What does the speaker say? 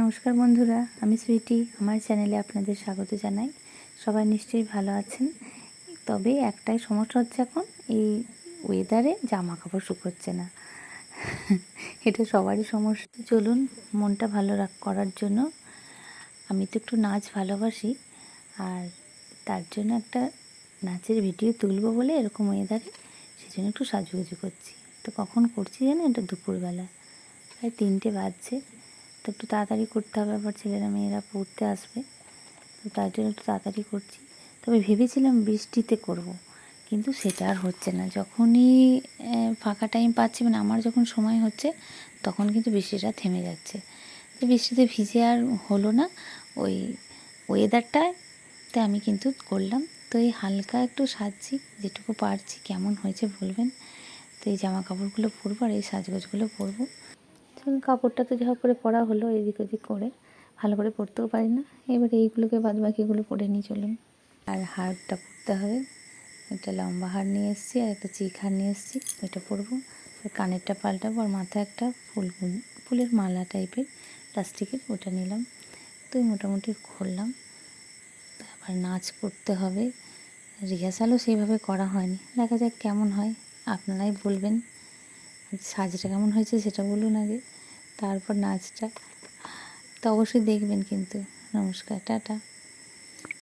নমস্কার বন্ধুরা, আমি সুইটি আমার চ্যানেলে আপনাদের স্বাগত জানাই। সবাই নিশ্চয়ই ভালো আছেন। তবে একটাই সমস্যা হচ্ছে এখন, এই ওয়েদারে জামা কাপড় শুকোচ্ছে না। এটা সবারই সমস্যা। চলুন, মনটা ভালো রাখ, করার জন্য আমি তো একটু নাচ ভালোবাসি। আর তার জন্য একটা নাচের ভিডিও তুলবো বলে এরকম ওয়েদারে সেজন্য একটু সাজুগুজু করছি। তো কখন করছি জানো এটা দুপুরবেলা। প্রায় তিনটে বাজছে। একটু তাড়াতাড়ি করতে হবে আবার ছেলেরা, মেয়েরা পড়তে আসবে। তো তার জন্য একটু তাড়াতাড়ি করছি। তবে ভেবেছিলাম বৃষ্টিতে করব। কিন্তু সেটা আর হচ্ছে না। যখনই ফাঁকা টাইম পাচ্ছি মানে আমার যখন সময় হচ্ছে, তখন কিন্তু বৃষ্টিটা থেমে যাচ্ছে। তো বৃষ্টিতে ভিজে আর হলো না, ওই ওয়েদারটায় তাই আমি কিন্তু করলাম। তো এই হালকা একটু সাজছি, যেটুকু পারছি, কেমন হয়েছে বলবেন? তো এই জামা কাপড়গুলো পরবো আর এই সাজগোজগুলো পরবো। কাপড়টা তো যা করে পরা হলো এদিক ওদিক করে, ভালো করে পরতেও পারি না। এবার এইগুলোকে বাদ বাকিগুলো পরে নিয়ে চলুন। আর হারটা পরতে হবে। একটা লম্বা হার নিয়ে এসেছি আর একটা চিক হার নিয়ে এসেছি ওইটা পরবো। কানেরটা পাল্টাবো আর মাথায় একটা ফুল ফুলের মালা টাইপের প্লাস্টিকের ওটা নিলাম। তো মোটামুটি করলাম তারপর নাচ করতে হবে। রিহার্সালও সেইভাবে করা হয়নি। দেখা যাক কেমন হয়। আপনারাই বলবেন। সাজটা কেমন হয়েছে সেটা বলুন আগে। তারপর নাচটা। তো অবশ্যই দেখবেন কিন্তু। নমস্কার টাটা।